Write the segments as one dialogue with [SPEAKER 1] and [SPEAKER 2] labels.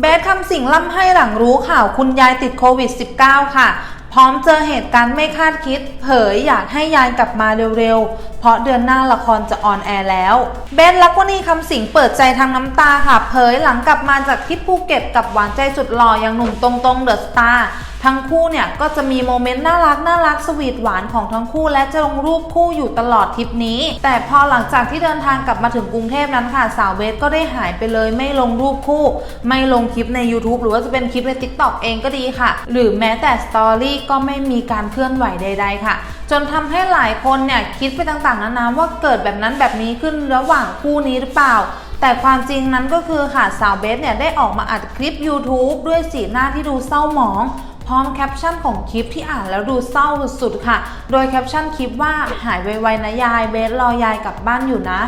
[SPEAKER 1] เบสคำสิ่งล่ำให้หลังรู้ข่าวคุณยายติดโควิด -19 ค่ะ พร้อมเจอเหตุการณ์ไม่คาดคิด เผยอยากให้ยายกลับมาเร็วๆ เพราะเดือนหน้าละครจะออนแอร์แล้ว เบสลักวณีคำสิงเปิดใจทางน้ำตาค่ะ เผยหลังกลับมาจากทริปภูเก็ตกับหวานใจสุดหล่ออย่างหนุ่มตรงๆเดอะสตาร์ ทั้งคู่เนี่ยก็จะมีโมเมนต์น่ารักน่ารักสวีทหวานของทั้งคู่ และจะลงรูปคู่อยู่ตลอดทริปนี้ แต่พอหลังจากที่เดินทางกลับมาถึงกรุงเทพนั้นค่ะสาวเบสก็ได้หายไปเลยไม่ลงรูปคู่ ไม่ลงคลิปใน YouTube หรือว่าจะเป็นคลิปใน TikTok เองก็ดีค่ะ หรือแม้แต่สตอรี่ก็ไม่มีการเคลื่อนไหวใด ๆ ค่ะ จนทำให้หลายคนเนี่ยคิดไปต่างๆนานาว่าเกิดแบบนั้นแบบนี้ขึ้นระหว่างคู่นี้หรือเปล่าแต่ความจริงนั้นก็คือค่ะสาวเบสเนี่ยได้ออกมาอัดคลิป YouTube ด้วยสีหน้าที่ดูเศร้าหมอง พร้อมแคปชั่นของคลิปที่อ่านแล้วดูเศร้าสุดๆค่ะ โดยแคปชั่นคลิปว่าหายไวๆนะยายเบสรอยายกลับบ้านอยู่นะ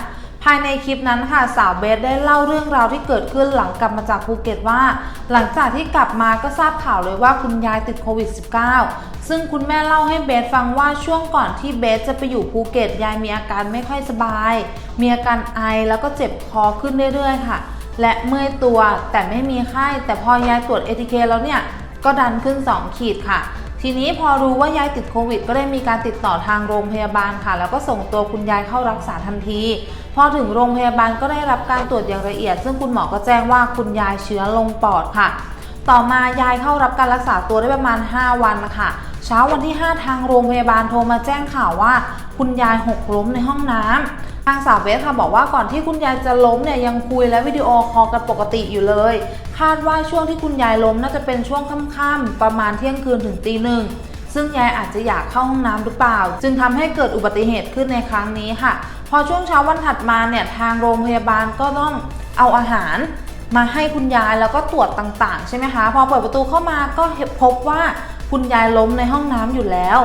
[SPEAKER 1] ภายในคลิปนั้นค่ะสาวเบสได้เล่าเรื่องราวที่เกิดขึ้นหลังกลับมาจากภูเก็ตว่า หลังจากที่กลับมาก็ทราบข่าวเลยว่าคุณยายติดโควิด -19 ซึ่งคุณแม่เล่าให้เบสฟังว่าช่วงก่อนที่เบสจะไปอยู่ภูเก็ตยายมีอาการไม่ค่อยสบาย มีอาการไอแล้วก็เจ็บคอขึ้นเรื่อยๆค่ะ และเมื่อยตัวแต่ไม่มีไข้แต่พอยายตรวจ ATK แล้วเนี่ย ก็ดันขึ้น 2 ขีดค่ะ ทีนี้พอรู้ว่ายายติดโควิด ก็ได้มีการติดต่อทางโรงพยาบาลค่ะ แล้วก็ส่งตัวคุณยายเข้ารักษาทันที พอถึงโรงพยาบาลก็ได้รับการตรวจอย่างละเอียด ซึ่งคุณหมอก็แจ้งว่าคุณยายเชื้อลงปอดค่ะ ต่อมายายเข้ารับการรักษาตัวได้ประมาณ 5 วันค่ะ เช้าวันที่ 5 ทางโรงพยาบาลโทรมาแจ้งข่าวว่า คุณยายหกล้มในห้องน้ำทางสาวเวสค่ะบอกว่าก่อนที่คุณยายจะล้มเนี่ยยังคุยและวิดีโอคอลกันปกติอยู่เลย คาดว่าช่วงที่คุณยายล้มน่าจะเป็นช่วงค่ำๆประมาณเที่ยงคืนถึงตีหนึ่งซึ่งยายอาจจะอยากเข้าห้องน้ำหรือเปล่า จึงทำให้เกิดอุบัติเหตุขึ้นในครั้งนี้ค่ะ พอช่วงเช้าวันถัดมาเนี่ยทางโรงพยาบาลก็ต้องเอาอาหาร มาให้คุณยายแล้วก็ตรวจต่างๆ ใช่ไหมคะ พอเปิดประตูเข้ามาก็พบว่าคุณยายล้มในห้องน้ำอยู่แล้ว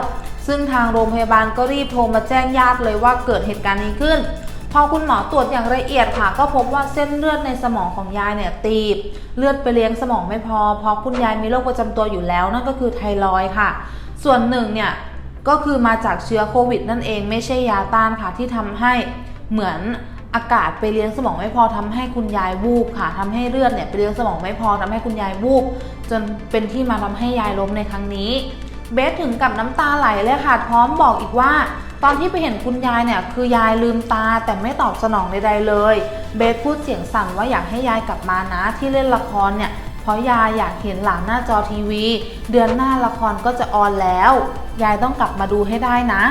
[SPEAKER 1] ซึ่งทางโรงพยาบาลก็รีบโทรมาแจ้งญาติเลยว่าเกิดเหตุการณ์นี้ขึ้น พอคุณหมอตรวจอย่างละเอียดค่ะ ก็พบว่าเส้นเลือดในสมองของยายเนี่ยตีบ เลือดไปเลี้ยงสมองไม่พอ เพราะคุณยายมีโรคประจำตัวอยู่แล้วนั่นก็คือไทรอยค่ะ ส่วนหนึ่งเนี่ยก็คือมาจากเชื้อโควิดนั่นเองไม่ใช่ยาต้านค่ะที่ทำให้เหมือน อากาศไปเลี้ยงสมองไม่พอทำให้คุณยายวูบค่ะทำให้เลือดเนี่ยไปเลี้ยงสมองไม่พอทำให้คุณยายวูบจนเป็นที่มาทำให้ยายล้มในครั้งนี้ เบสถึงกับน้ำตาไหลเลยค่ะ พร้อมบอกอีกว่า ตอนที่ไปเห็นคุณยายเนี่ยคือยายลืมตาแต่ไม่ตอบสนองใดๆเลย เบสพูดเสียงสั่นว่าอยากให้ยายกลับมานะที่เล่นละครเนี่ยเพราะยายอยากเห็นหลานหน้าจอทีวี เดือนหน้าละครก็จะออนแล้ว ยายต้องกลับมาดูให้ได้นะ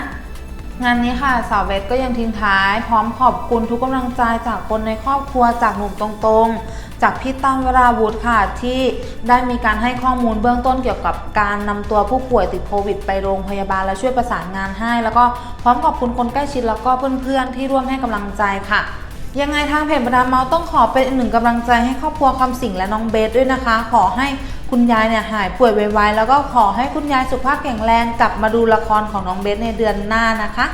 [SPEAKER 1] งานนี้ค่ะสาวเวทก็ยังทิ้งท้าย พร้อมขอบคุณทุกกำลังใจจากคนในครอบครัวจากหนุ่มตรงๆ จากพี่ตั้มวราวุธค่ะที่ได้มีการให้ข้อมูลเบื้องต้นเกี่ยวกับการนำตัวผู้ป่วยติดโควิดไปโรงพยาบาลและช่วยประสานงานให้ แล้วก็พร้อมขอบคุณคนใกล้ชิดแล้วก็เพื่อนๆที่ร่วมให้กำลังใจค่ะ ยังไงทางเพจบรรดาเมาส์ต้องขอเป็นอีกหนึ่งกำลังใจให้ครอบครัวคำสิงและน้องเบสด้วยนะคะ ขอให้คุณยายเนี่ยหายป่วยไวๆแล้วก็ขอให้คุณยายสุขภาพแข็งแรงกลับมาดูละครของน้องเบสในเดือนหน้านะคะ